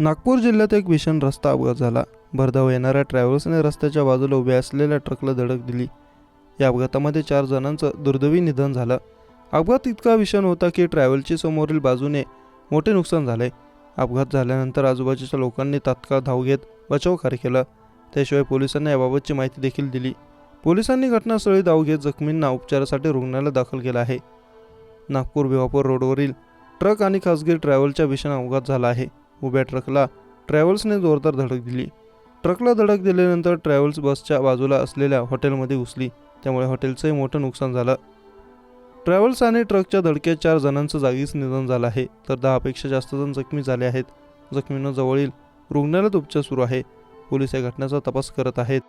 नागपूर जिल्ह्यात एक भीषण रस्ता अपघात झाला. भरधाव येणाऱ्या ट्रॅव्हल्सने रस्त्याच्या बाजूला उभ्या असलेल्या ट्रकला धडक दिली. या अपघातामध्ये चार जणांचं दुर्दैवी निधन झालं. अपघात इतका भीषण होता की ट्रॅव्हलची समोरील बाजूने मोठे नुकसान झाले. अपघात झाल्यानंतर आजूबाजूच्या लोकांनी तात्काळ धाव घेत बचाव कार्य केला. त्याशिवाय पोलिसांना याबाबतची माहिती देखील दिली. पोलिसांनी घटनास्थळी धाव घेत जखमींना उपचारासाठी रुग्णालयात दाखल केलं आहे. नागपूर भिवापूर रोडवरील ट्रक आणि खासगी ट्रॅव्हलच्या भीषण अपघात झाला आहे. उभ्या ट्रकला ट्रॅव्हल्सने जोरदार धडक दिली. ट्रकला धडक दिल्यानंतर ट्रॅव्हल्स बसच्या बाजूला असलेल्या हॉटेलमध्ये घुसली. त्यामुळे हॉटेलचंही मोठं नुकसान झालं. ट्रॅव्हल्स आणि ट्रकच्या धडकेत चार जणांचं जागीच निधन झालं आहे. तर दहापेक्षा जास्त जण जखमी झाले आहेत. जखमींना जवळील रुग्णालयात उपचार सुरू आहे. पोलीस या घटनेचा तपास करत आहेत.